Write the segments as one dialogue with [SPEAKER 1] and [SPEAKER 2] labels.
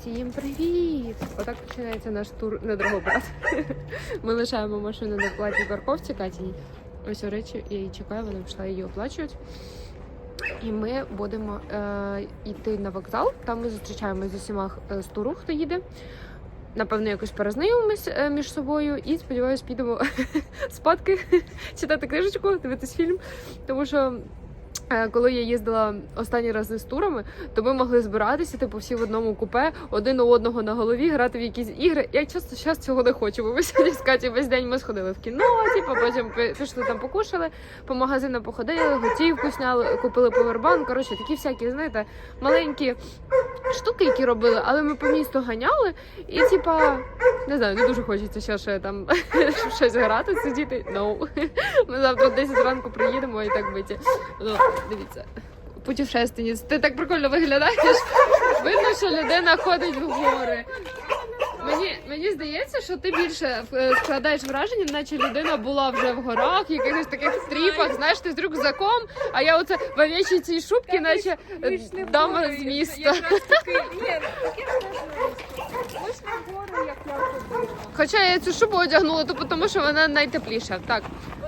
[SPEAKER 1] Всім привіт! Отак починається наш тур на Драгобрат. Ми лишаємо машину на платній парковці Катіній. Ось речі, я її чекаю, вона пішла її оплачувати. І ми будемо е, йти на вокзал. Там ми зустрічаємося з усіма е, з туру, хто їде. Напевно, якось перезнайомимось е, між собою і сподіваюся, підемо спадки, читати книжечку, дивитись фільм. Тому що коли я їздила останній раз з турами, то ми могли збиратися, типу, всі в одному купе, один у одного на голові, грати в якісь ігри. Я часто зараз цього не хочу, бо ми сьогодні з Катю весь день ми сходили в кіно, типу, потім пішли там покушали, по магазинам походили, готівку сняли, купили повербанк. Коротше, такі всякі, знаєте, маленькі штуки, які робили, але ми по місту ганяли, і типа, не знаю, не дуже хочеться ще, ще там щось грати, сидіти. No. Ми завтра в 10 ранку приїдемо і так биті. Ну, дивіться. Путешественниць. Ти так прикольно виглядаєш. Видно, що людина ходить в гори. Мені, мені здається, що ти більше е, складаєш враження, наче людина була вже в горах, в якихось таких стріпах, знаєш, ти з рюкзаком, а я оце в овечій цій шубці, наче дама з міста.
[SPEAKER 2] Ходила.
[SPEAKER 1] Хоча я цю шубу одягнула, то тому що вона найтепліша. Так,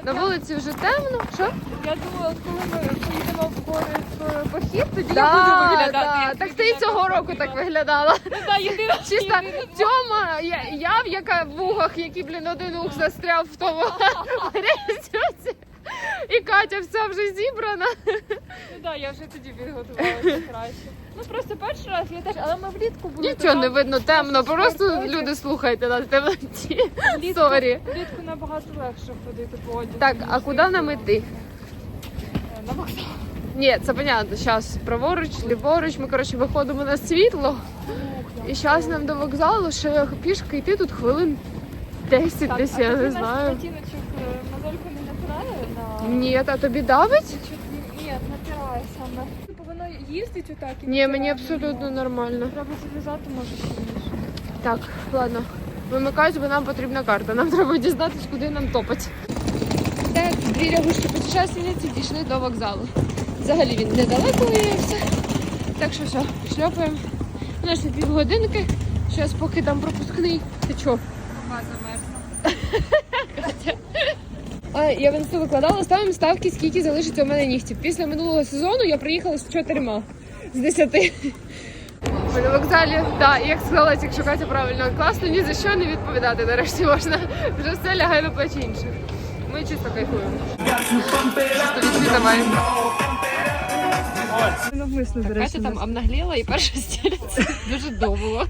[SPEAKER 1] на вулиці вже темно. Що?
[SPEAKER 2] Я думала, коли ми поїдемо в гори в похід, тоді я буду виглядати.
[SPEAKER 1] да.
[SPEAKER 2] як
[SPEAKER 1] Так ти і цього року так виглядала.
[SPEAKER 2] Ну, та, єдина,
[SPEAKER 1] Чисто Тьома, я, я в яка в угах, який, блін, один ух застряв в тому. І Катя вся вже зібрана.
[SPEAKER 2] Ну да, я вже тоді підготувалася краще. Ну просто перший раз я теж, але ми влітку були.
[SPEAKER 1] Нічого не видно, темно. Просто люди слухайте нас темноті. Сорі.
[SPEAKER 2] влітку набагато легше ходити по одягу.
[SPEAKER 1] Так, а куди нам іти?
[SPEAKER 2] Е, На вокзал.
[SPEAKER 1] Ні, це понятно. Зараз праворуч, ліворуч. Ми коротше виходимо на світло. І зараз нам до вокзалу ще пішки йти тут хвилин 10 десь, я не знаю.
[SPEAKER 2] е, не напирає на...
[SPEAKER 1] Ні, а тобі давить?
[SPEAKER 2] Чуть ні, напирає саме. Типу воно їздить отак і
[SPEAKER 1] Ні, мені
[SPEAKER 2] напирає.
[SPEAKER 1] абсолютно нормально.
[SPEAKER 2] Треба зав'язати, може сильніше.
[SPEAKER 1] Так, ладно. Вимикаюсь, бо нам потрібна карта. Нам треба дізнатися, куди нам топать. Так, дві лягушки путешественниці дійшли до вокзалу. Взагалі він недалеко виявився. Так що все, шльопаємо. У нас ще півгодинки. Зараз поки там пропускний. Ти чого? Я в інсту викладала, ставимо ставки, скільки залишиться у мене нігтів. Після минулого сезону я приїхала з чотирма з десяти. Ми на вокзалі, так, як сказала, якщо Катя правильно класно, ні за що не відповідати. Нарешті можна вже все лягає на плечі інших. Ми чисто кайфуємо. Чисто давай.
[SPEAKER 2] Навмисно, до
[SPEAKER 1] Катя там обнагліла і перша стілиться. Дуже довго.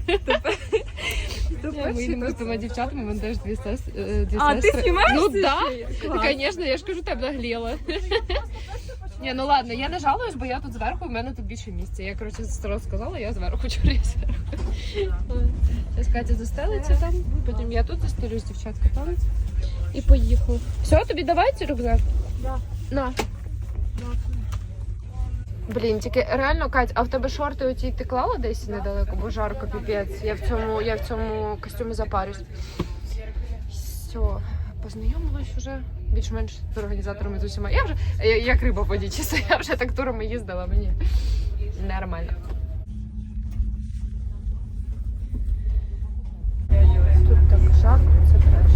[SPEAKER 1] Ми з двома дівчатами, вони теж дві сестри.
[SPEAKER 2] А, ти знімаєш
[SPEAKER 1] Ну так. Звісно, я ж кажу, ти обнагліла. Ні, ну ладно, я не жалуюсь, бо я тут зверху, в мене тут більше місця. Я, коротше, сразу сказала, я зверху чорю я зверху. Зараз Катя застелиться там, потім я тут застелюсь, дівчатка там. І поїхав. Все, тобі давай цей рюкзак?
[SPEAKER 2] Да.
[SPEAKER 1] На. Блін, тільки реально, Кать, а в тебе шорти оті ти клала десь недалеко, бо жарко піпець. Я в цьому, я в цьому костюмі запарюсь. Все, познайомилась вже більш-менш з організаторами з усіма. Я вже я, як риба воді, я вже так турами їздила, мені нормально. Тут так жарко, це треш.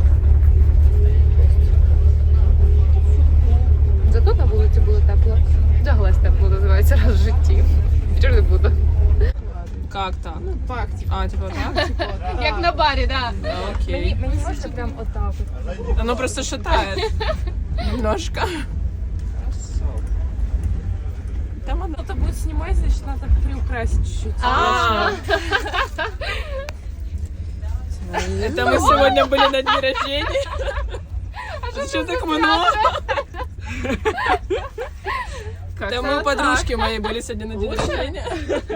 [SPEAKER 1] Зато на вулиці було тепло.
[SPEAKER 3] Как так? Ну, так, типа. А, типа так?
[SPEAKER 1] Як на барі, так.
[SPEAKER 3] Да,
[SPEAKER 2] Мені,
[SPEAKER 3] окей.
[SPEAKER 2] мені можна прям отак. от.
[SPEAKER 3] Оно просто шатает. Немножко. Там оно... Кто-то будет снимать, значит, надо приукрасить чуть-чуть.
[SPEAKER 1] А.
[SPEAKER 3] Это мы сегодня были на дне рождения. Что так много? Да мы у подружки моей были сегодня на день рождения.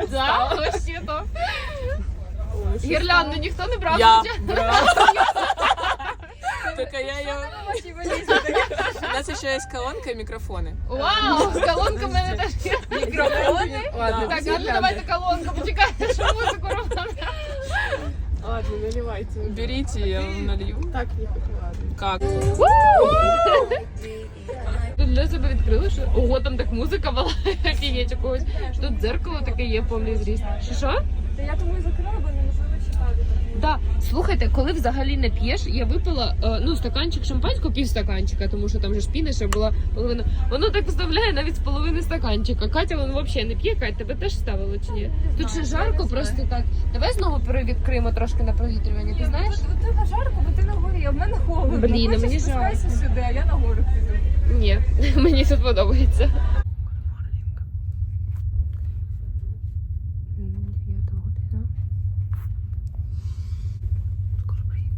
[SPEAKER 1] Да, вообще то. Гірлянду ніхто не брав.
[SPEAKER 3] Я
[SPEAKER 1] хоча?
[SPEAKER 3] брала. Только я ее... У нас еще есть колонка и микрофоны.
[SPEAKER 1] Вау, колонка в мене теж є.
[SPEAKER 2] Мікрофони?
[SPEAKER 3] Ладно,
[SPEAKER 1] Так, ну давайте колонку, почекайте, що музику робимо.
[SPEAKER 2] Ладно, наливайте.
[SPEAKER 3] Берите, я вам налью.
[SPEAKER 2] Так, не ладно.
[SPEAKER 3] Как?
[SPEAKER 1] Для себе відкрила, що ого, там так музика була, офігеть у когось. Тут дзеркало таке є повний зріст. Що?
[SPEAKER 2] Та я тому і закрила, бо
[SPEAKER 1] Да. Слухайте, коли взагалі не п'єш, я випила е, ну стаканчик шампанського, пів стаканчика, тому що там же ж піна ще була половина. Воно так вставляє навіть з половини стаканчика. Катя вон взагалі не п'є, Катя, тебе теж ставило чи ні? Тут ще жарко, просто так. Давай знову перевідкриємо трошки на провітрювання. Ти знаєш?
[SPEAKER 2] До тебе жарко, бо ти на горі, а в мене холодно.
[SPEAKER 1] Блін, мені жарко.
[SPEAKER 2] сюди, а я на гору піду.
[SPEAKER 1] Ні, мені тут подобається. Дев'ята година. Скоро приїду.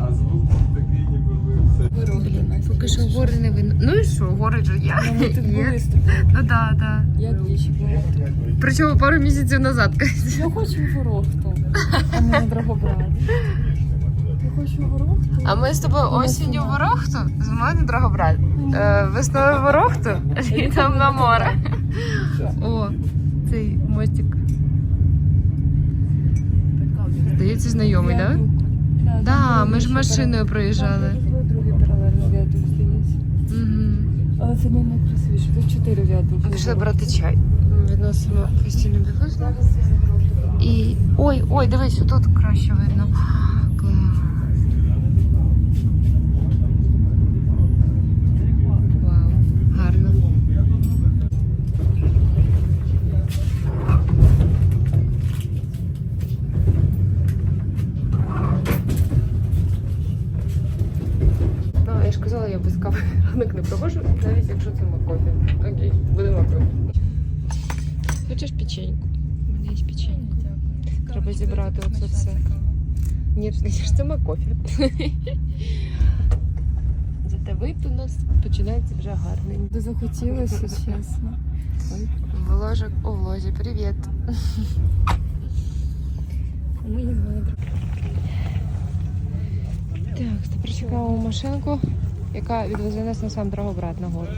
[SPEAKER 4] А звук такий, ніби ви все.
[SPEAKER 1] Блін, поки що гори не видно. Ну і що, гори ж є.
[SPEAKER 2] Ну, ти
[SPEAKER 1] Є.
[SPEAKER 2] були з тобою.
[SPEAKER 1] Ну да, да.
[SPEAKER 2] Я двічі була.
[SPEAKER 1] Причому пару місяців назад.
[SPEAKER 2] Я хочу в Ворохту, а не Драгобрат. Я хочу в Ворохту.
[SPEAKER 1] А ми з тобою осінню в Ворохту, зимою на Драгобрат. Е, Весною в Ворохту, літом на море. О, цей мостик. Здається, знайомий, так? Да? Да, ми ж машиною проїжджали.
[SPEAKER 2] Другий паралельний віадук здається.
[SPEAKER 1] Угу.
[SPEAKER 2] Але це не найкрасивіше. Тут чотири віадуки.
[SPEAKER 1] Пішли брати чай. Відносимо постійно білизну. І. Ой, ой, дивись, тут краще видно. Вау, гарно. Ну, я ж казала, я без кави ранок не провожу, навіть якщо це макофі. Окей, буде макофі. Хочеш печеньку? У мене є печенька. Треба зібрати оце все. Ні, це макофі. Зате вид у нас починається вже гарний.
[SPEAKER 2] Захотілося, чесно.
[SPEAKER 1] Вложок у влозі. Привіт.
[SPEAKER 2] Ми на
[SPEAKER 1] Так, тепер чекаємо машинку, яка відвезе нас на сам Драгобрат на гору.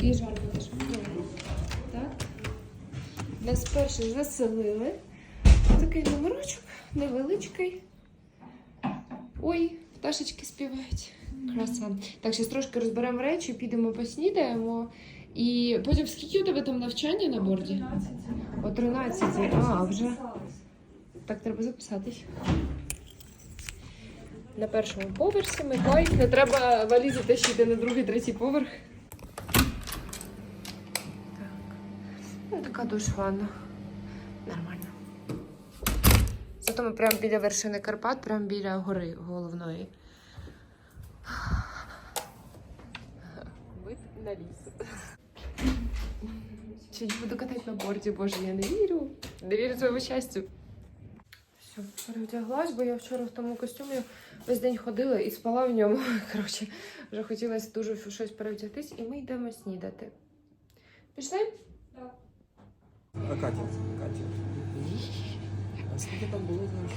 [SPEAKER 1] І жарко теж. Так. Нас перше заселили. Такий номерочок невеличкий. Ой, пташечки співають. Краса. Так, зараз трошки розберемо речі, підемо поснідаємо. І потім скільки у тебе там навчання на борді? О 13. А, вже. Так, треба записатись. На першому поверсі Миколай. Не треба валізи тащити на другий, третій поверх. Так. Ну, така душ ванна. Нормально. Зато ми прямо біля вершини Карпат, прямо біля гори головної. Вид на ліс. Сьогодні буду катати на борді, боже, я не вірю. Не вірю своєму щастю. Все, перевдяглась, бо я вчора в тому костюмі весь день ходила і спала в ньому. Коротше, вже хотілося дуже щось перевдягтись, і ми йдемо снідати. Пішли?
[SPEAKER 4] А Катя, Катя. А скільки там було зараз?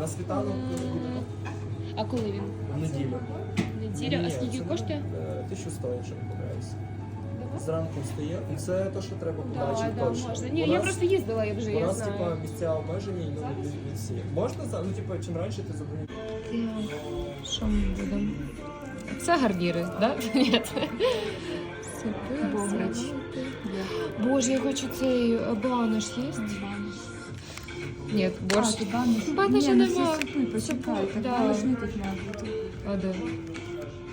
[SPEAKER 4] На світанок буде
[SPEAKER 1] А коли він?
[SPEAKER 4] в неділю.
[SPEAKER 1] Неділя. А скільки коштує?
[SPEAKER 4] е, Тисячу сто, якщо не помиляюсь. Зранку встає. Ну це те, що треба
[SPEAKER 1] Да,
[SPEAKER 4] побачити
[SPEAKER 1] да,
[SPEAKER 4] точно.
[SPEAKER 1] можна.
[SPEAKER 4] У
[SPEAKER 1] Ні, я просто їздила, я вже
[SPEAKER 4] У
[SPEAKER 1] я
[SPEAKER 4] нас, типа, місця обмежені, і ну, не всі. Можна, ну, типа, чим раніше ти забронюєш.
[SPEAKER 1] Що ми будемо? Це гарніри, так? Да? Ні.
[SPEAKER 2] Бограч.
[SPEAKER 1] Боже, я хочу цей е, банош їсти. Ні, борщ. Баноша нема.
[SPEAKER 2] Почекай, так
[SPEAKER 1] Да.
[SPEAKER 2] баношний тут має бути.
[SPEAKER 1] А де?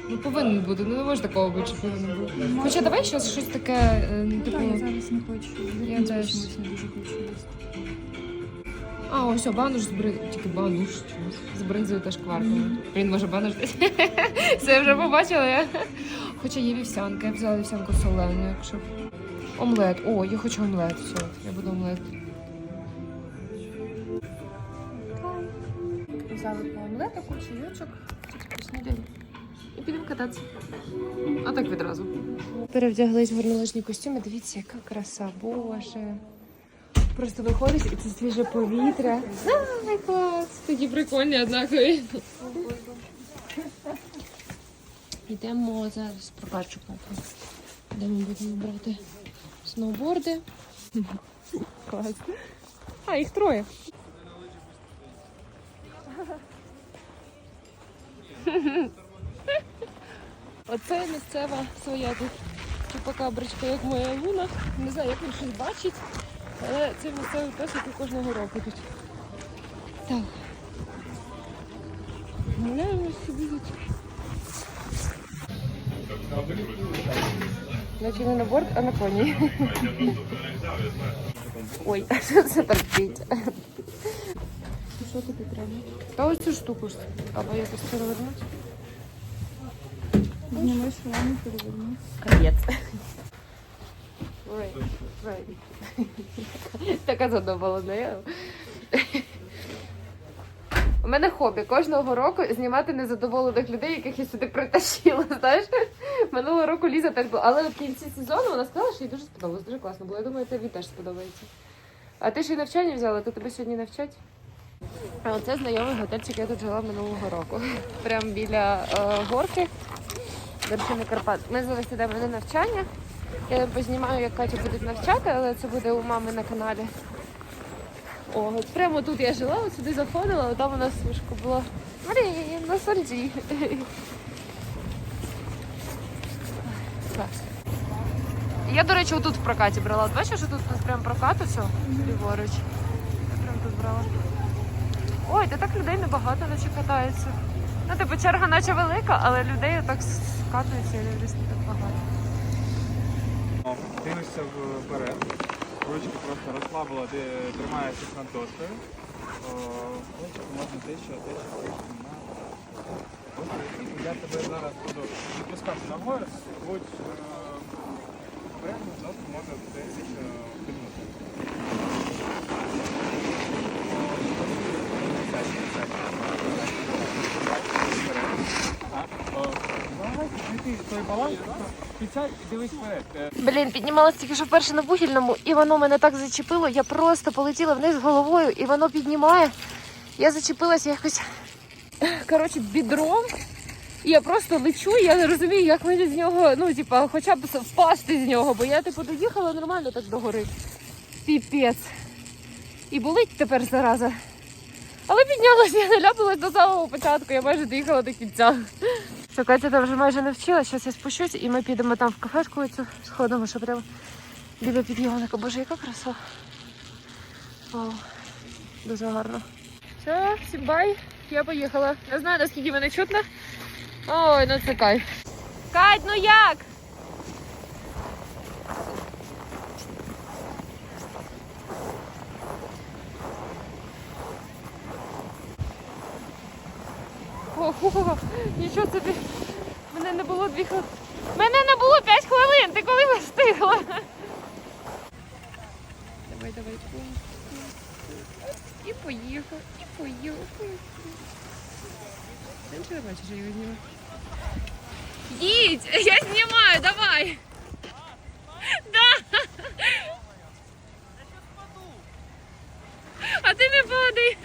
[SPEAKER 1] Ну повинен бути, ну не може такого бути, що повинен бути. Хоча давай щось щось таке, е, ну, типу.
[SPEAKER 2] Так, я зараз не хочу.
[SPEAKER 1] Я
[SPEAKER 2] Я
[SPEAKER 1] теж.
[SPEAKER 2] не дуже хочу їсти.
[SPEAKER 1] А, ось бануш з бри... Тільки бануш. З бринзою та шкварками. Він може бануш десь. Це я вже побачила. Я. Хоча є вівсянка, я взяла вівсянку солену, якщо. Омлет. О, я хочу омлет. Все, я буду омлет. взяли по омлетику, чайочок. І підемо кататися. А так відразу. Перевдяглись в горнолижні костюми. Дивіться, яка краса, боже. Просто виходиш і це свіже повітря. Ай, клас! Такі прикольні однакові. Йдемо зараз прокачу папу. Де ми будемо брати сноуборди. Клас. А, їх троє. Оце місцева своя тут чупакабричка, як моя луна. Не знаю, як він щось бачить, але це місцевий пес, який кожного року тут. Так. Гуляємо собі тут. Значить не на борт, а на коні. Ой, а що це торчить? Що тобі треба? Та ось цю штуку ж. Або якось перевернути.
[SPEAKER 2] Знімеш вами переверну.
[SPEAKER 1] Капець. Ой, ой. Така задоволена. У мене хобі кожного року знімати незадоволених людей, яких я сюди притащила. Знаєш, минулого року Ліза теж була. Але в кінці сезону вона сказала, що їй дуже сподобалось. Дуже класно було. Я думаю, тобі теж сподобається. А ти ще й навчання взяла, то тебе сьогодні навчать? А оце знайомий готельчик, я тут жила минулого року. Прямо біля е, горки вершини Карпат. Ми зараз йдемо на навчання. Я познімаю, як Катю будуть навчати, але це буде у мами на каналі. О, от прямо тут я жила, от сюди заходила, от там у нас вишко було. Блін, на сольді. Клас. Я, до речі, отут в прокаті брала. Бачиш, що тут у нас прям прокат усе ліворуч. Я прям тут брала. Ой, та так людей небагато наче катаються. Ну, типу, черга наче велика, але людей так скатується і десь не так багато.
[SPEAKER 5] Дивишся вперед, ручки просто розслабила, ти тримаєшся над доскою. О, Ручки можна тисячу, тисячу, тисячу. Я тебе зараз буду відпускати ногою, будь е, обережно, доску може тисячу піднути. Знайти той баланс, Е,
[SPEAKER 1] Блін, піднімалася тільки що вперше на вугільному, і воно мене так зачепило. Я просто полетіла вниз головою, і воно піднімає. Я зачепилася якось коротше, бідром. І я просто лечу, і я не розумію, як мені з нього, ну, типа, хоча б впасти з нього, бо я типу доїхала нормально так до гори. Піпець. І болить тепер зараза. Але піднялася, я наляпалась до самого початку, я майже доїхала до кінця. Що Катя там вже майже не вчила, зараз я спущусь і ми підемо там в кафешку цю сходимо, що прямо біля підйомника. Боже, яка краса. Вау, дуже гарно. Все, всім бай, я поїхала. Не знаю, наскільки мене чутно. Ой, ну це кайф. Кать, ну як? Ого, нічого собі. Мене не було дві хвилини. Мене не було 5 хвилин. Ти коли ви встигла? Давай, давай. І поїхав, і поїхав. Ти нічого не бачиш, я його знімаю. Їдь! Я знімаю, давай! Да! А ти не падай!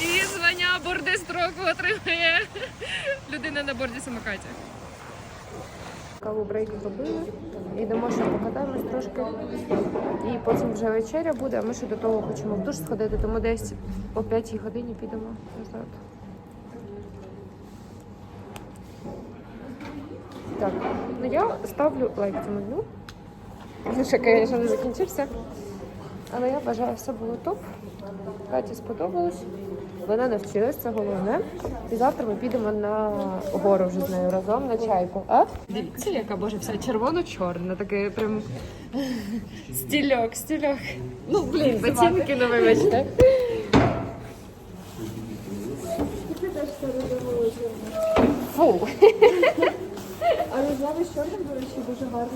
[SPEAKER 1] І борди строку отримає людина на борді самокаті. Каву брейк зробили. Йдемо ще покатаємось трошки. І потім вже вечеря буде, а ми ще до того хочемо в душ сходити, тому десь о 5 годині підемо назад. Так, ну я ставлю лайк цьому дню. Він ще, звісно, не закінчився. Але я бажаю, все було топ. Каті сподобалось. Вона навчилась, це головне. І завтра ми підемо на гору вже з нею разом на чайку. А? Дивіться, яка боже, вся червоно-чорна, таке прям стільок, стільок. Ну, блін, ботинки не вибачте. Фу.
[SPEAKER 2] А розляви з чорним, до речі, дуже гарно.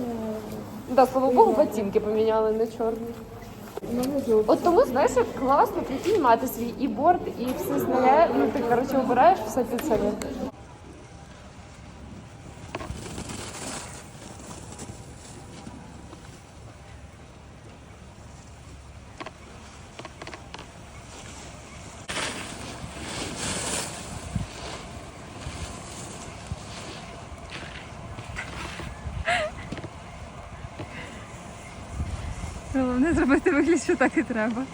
[SPEAKER 1] Да, слава Богу, ботинки поміняли на чорні. От тому, знаєш, як класно прикинь мати свій і борт, і все знає. Ну ти коротше обираєш все під себе.
[SPEAKER 2] Що так і треба.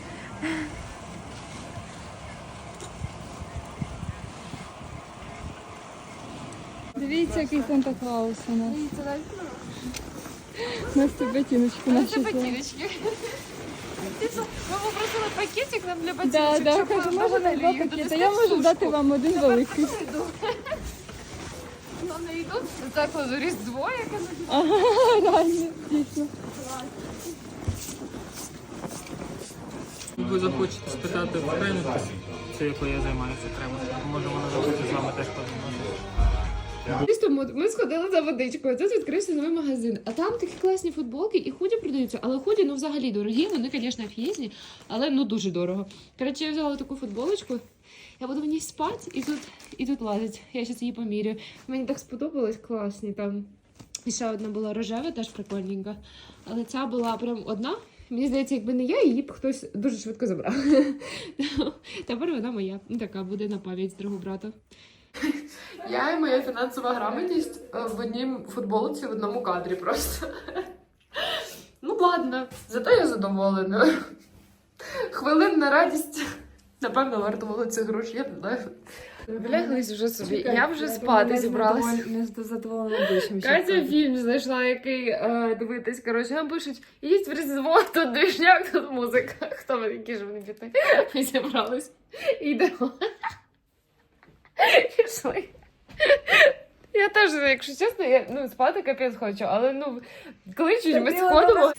[SPEAKER 2] Дивіться, який Санта Клаус у нас. У нас тут ботиночки наші.
[SPEAKER 1] Це ботиночки. Ми попросили пакетик нам для ботиночок.
[SPEAKER 2] Да, да,
[SPEAKER 1] щоб
[SPEAKER 2] кажу, можна
[SPEAKER 1] могли
[SPEAKER 2] два
[SPEAKER 1] їх
[SPEAKER 2] пакети. Я можу дати вам один великий.
[SPEAKER 1] Вони йдуть до закладу Різдво, яке
[SPEAKER 2] Ага, реально, дійсно.
[SPEAKER 5] Ви захочете спитати в Кремі, це якою я займаюся Кремом. Може вона захоче з вами теж.
[SPEAKER 1] Чисто ми, сходили за водичкою. Тут відкрився новий магазин. А там такі класні футболки і худі продаються. Але худі ну взагалі дорогі. Вони, звісно, офігезні, але ну дуже дорого. Коротше, я взяла таку футболочку. Я буду в ній спати і тут, і тут лазить. Я зараз її поміряю. Мені так сподобалось, класні там. І ще одна була рожева, теж прикольненька. Але ця була прям одна. Мені здається, якби не я, її б хтось дуже швидко забрав. Тепер вона моя. Ну, Така буде на пам'ять з другого брата. Я і моя фінансова грамотність е, в одній футболці в одному кадрі просто. Ну ладно, зато я задоволена. Хвилинна радість. Напевно, вартувало цих грошей, я не знаю. Вляглись вже собі. я вже спати зібралась.
[SPEAKER 2] Не задоволена обличчям.
[SPEAKER 1] Катя фільм знайшла, який е, дивитись. Коротше, нам пишуть, їсть в різдво, тут движняк, тут музика. Хто ви такі ж вони піти? Ми зібрались. І йдемо. Пішли. Я теж, якщо чесно, я ну, спати капець хочу, але ну кличуть, ми сходимо.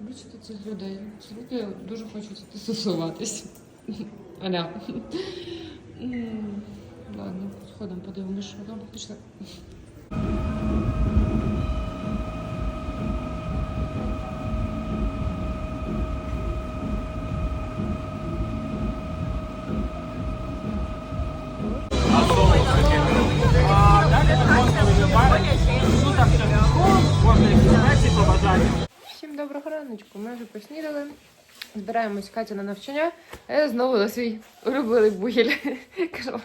[SPEAKER 1] Бачите цих людей. Ці люди дуже хочуть стосуватись. Аля. Ладно, сходимо, подивимось, що там. Пішли. Всім доброго раночку. Ми вже поснідали. Збираємось Катя на навчання. А я знову на свій улюблений бугіль. Кажу,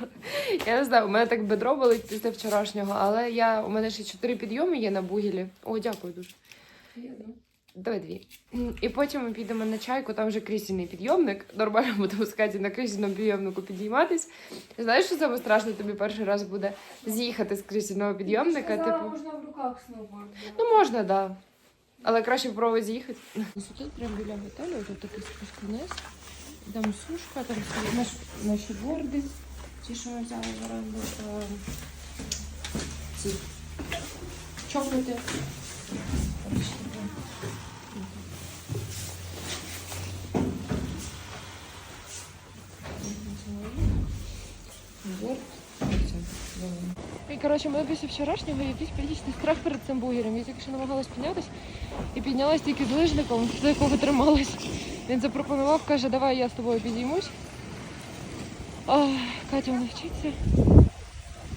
[SPEAKER 1] я не знаю, у мене так бедро болить після вчорашнього, але я, у мене ще чотири підйоми є на бугілі. О, дякую дуже. Давай дві. І потім ми підемо на чайку, там вже крісільний підйомник. Нормально будемо з Каті на крісільному підйомнику підійматись. Знаєш, що саме страшно тобі перший раз буде з'їхати з крісільного підйомника? Типу.
[SPEAKER 2] можна в руках сноуборд.
[SPEAKER 1] Ну, можна, так. Да. Але краще пробувати з'їхати. Тут прямо біля готелю, тут такий спуск вниз. Там сушка, там наш, наші борди, ті, що ми взяли в оренду. Ці чокнути. Коротше, мене після вчорашнього якийсь панічний страх перед цим бугером. Я тільки що намагалась піднятися і піднялась тільки з лижником, за якого трималась. Він запропонував, каже, давай я з тобою підіймусь. Катя вона вчиться.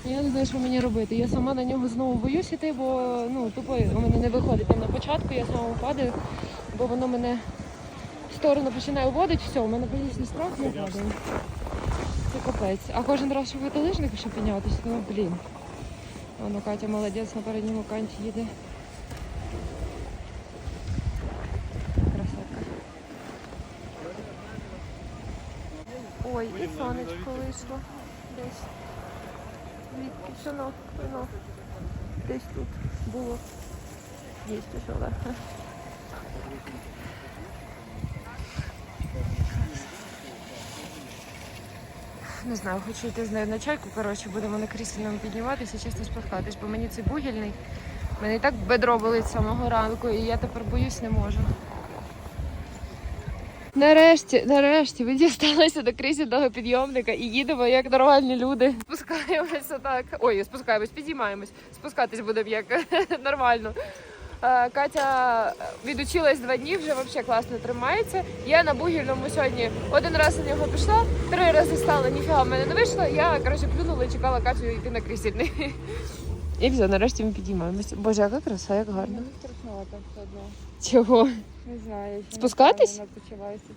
[SPEAKER 1] Я не знаю, що мені робити. Я сама на нього знову боюсь іти, бо ну, тупо у мене не виходить там на початку, я знову падаю, бо воно мене в сторону починає водити, все, у мене панічний страх не падає. Це капець. А кожен раз, щоб вийти лижника, щоб піднятися, ну блін. Воно Катя молодець на передньому канті їде. Красотка. Ой, і сонечко вийшло. Десь. Звідки воно, воно. Десь тут було. Є ще що, да. Не знаю, хочу йти з нею на чайку. Коротше, будемо на крісляному підніматися, чисто спускатись, бо мені цей бугільний. Мене і так бедро болить з самого ранку, і я тепер боюсь не можу. Нарешті, нарешті, ми дісталися до крісельного підйомника і їдемо як нормальні люди. Спускаємося так. Ой, спускаємось, підіймаємось. Спускатись будемо як нормально. Е, Катя відучилась два дні, вже взагалі класно тримається. Я на бугільному сьогодні один раз на нього пішла, три рази стала, ніфіга в мене не вийшло. Я коротше плюнула і чекала Катю йти на крісельний. І все, нарешті ми підіймаємося. Боже, яка краса, як гарно.
[SPEAKER 2] Страшновато все одно.
[SPEAKER 1] Чого?
[SPEAKER 2] Не знаю.
[SPEAKER 1] Спускатись?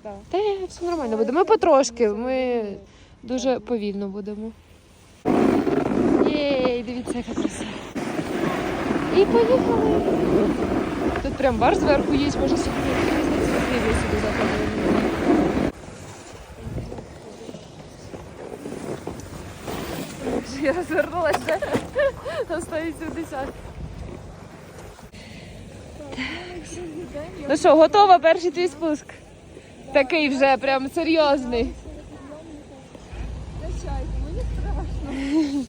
[SPEAKER 2] так.
[SPEAKER 1] Та все нормально буде. Ми потрошки, ми дуже повільно будемо. Єй, дивіться, яка краса. І поїхали. Тут прям бар зверху є, може собі сюди заходити. Я розвернулася на 180. Ну що, готова перший твій спуск? Такий вже прям серйозний. Мій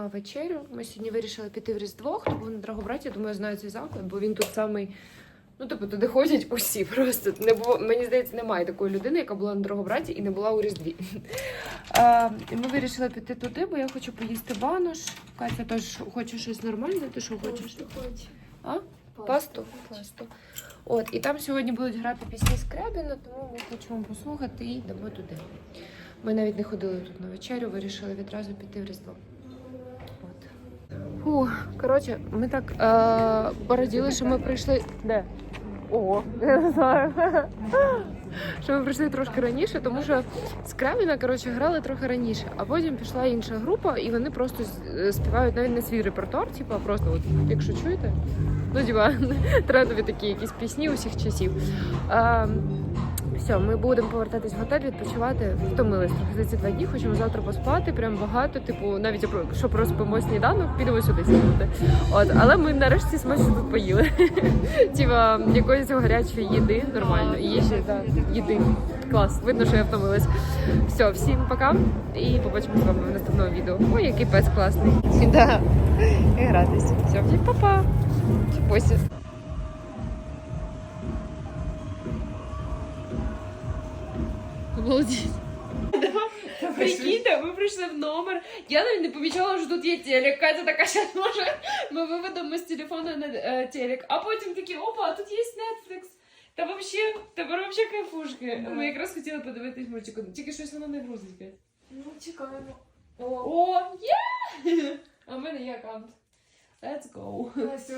[SPEAKER 1] на вечерю. Ми сьогодні вирішили піти в Різдво. Хто був на Драгобраті, я думаю, знає цей заклад, бо він тут самий. Ну, типу, туди ходять усі просто. Не було, мені здається, немає такої людини, яка була на Драгобраті і не була у Різдві. А, і ми вирішили піти туди, бо я хочу поїсти банош. Катя теж хоче щось нормальне, ти що хочеш? А? Пасту? Пасту. От, і там сьогодні будуть грати пісні Скрябіна, тому ми хочемо послухати і йдемо туди. Ми навіть не ходили тут на вечерю, вирішили відразу піти в Різдво. Фу, коротше, ми так е- пораділи, що ми прийшли. Де? Ого, я не знаю. Що ми прийшли трошки раніше, тому що Скрябіна, коротше, грали трохи раніше, а потім пішла інша група, і вони просто е, співають навіть не свій репертуар, типу, а просто, от, якщо чуєте, ну, типа, трендові такі якісь пісні усіх часів. Е, все, ми будемо повертатись в готель, відпочивати. Втомились трохи за ці два дні. Хочемо завтра поспати. Прям багато. Типу, навіть якщо проспимо сніданок, підемо сюди сідати. От, але ми нарешті смачно тут поїли. Тіва якоїсь гарячої їди нормально. І є ще да, їди. Клас, видно, що я втомилась. Все, всім пока. І побачимо з вами в наступному відео. Ой, який пес класний. Да. І гратись. Все, всім па-па. Чіпося. Обалдеть. Прикиньте, ми прийшли в номер. Я навіть не помічала, що тут є телек. Катя така зараз може. Ми виведемо з телефону на е, телек. А потім такі, опа, а тут є Netflix. Та вообще, тепер вообще кайфушки. Ми якраз хотіли подивитись мультик. Тільки щось воно не грузить. Кать.
[SPEAKER 2] Ну, чекаємо.
[SPEAKER 1] О, є! А в мене є аккаунт. Let's go.
[SPEAKER 2] Настя,